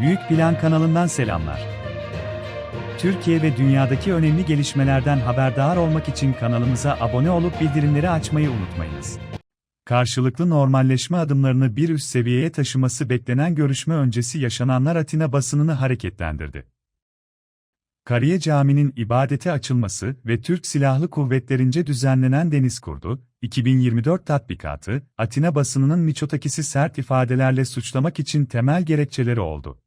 Büyük Plan kanalından selamlar. Türkiye ve dünyadaki önemli gelişmelerden haberdar olmak için kanalımıza abone olup bildirimleri açmayı unutmayınız. Karşılıklı normalleşme adımlarını bir üst seviyeye taşıması beklenen görüşme öncesi yaşananlar Atina basınını hareketlendirdi. Kariye Camii'nin ibadete açılması ve Türk Silahlı Kuvvetlerince düzenlenen Deniz Kurdu, 2024 tatbikatı, Atina basınının Miçotakis'i sert ifadelerle suçlamak için temel gerekçeleri oldu.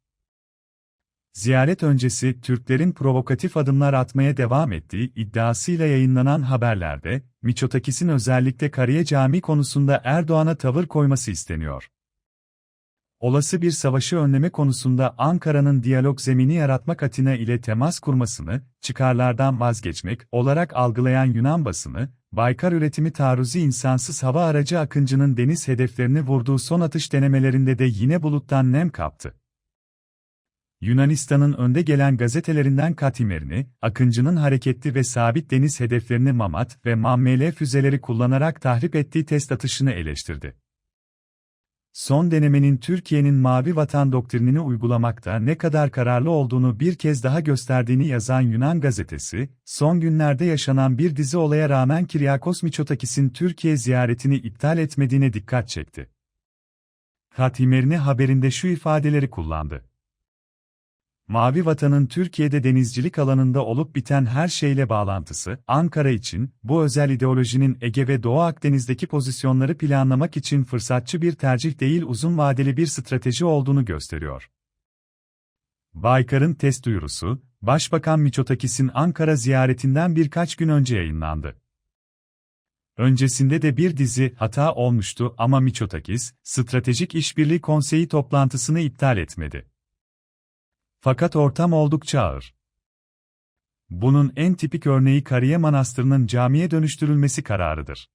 Ziyaret öncesi Türklerin provokatif adımlar atmaya devam ettiği iddiasıyla yayınlanan haberlerde, Miçotakis'in özellikle Kariye Camii konusunda Erdoğan'a tavır koyması isteniyor. Olası bir savaşı önleme konusunda Ankara'nın diyalog zemini yaratmak Atina ile temas kurmasını, çıkarlardan vazgeçmek olarak algılayan Yunan basını, Baykar üretimi taarruzi insansız hava aracı Akıncı'nın deniz hedeflerini vurduğu son atış denemelerinde de yine buluttan nem kaptı. Yunanistan'ın önde gelen gazetelerinden Katimerini, Akıncı'nın hareketli ve sabit deniz hedeflerini Mamat ve Mammele füzeleri kullanarak tahrip ettiği test atışını eleştirdi. Son denemenin Türkiye'nin mavi vatan doktrinini uygulamakta ne kadar kararlı olduğunu bir kez daha gösterdiğini yazan Yunan gazetesi, son günlerde yaşanan bir dizi olaya rağmen Kiryakos Mitsotakis'in Türkiye ziyaretini iptal etmediğine dikkat çekti. Katimerini haberinde şu ifadeleri kullandı. Mavi Vatan'ın Türkiye'de denizcilik alanında olup biten her şeyle bağlantısı, Ankara için, bu özel ideolojinin Ege ve Doğu Akdeniz'deki pozisyonları planlamak için fırsatçı bir tercih değil uzun vadeli bir strateji olduğunu gösteriyor. Baykar'ın test duyurusu, Başbakan Miçotakis'in Ankara ziyaretinden birkaç gün önce yayınlandı. Öncesinde de bir dizi hata olmuştu ama Miçotakis, Stratejik İşbirliği Konseyi toplantısını iptal etmedi. Fakat ortam oldukça ağır. Bunun en tipik örneği Kariye Manastırı'nın camiye dönüştürülmesi kararıdır.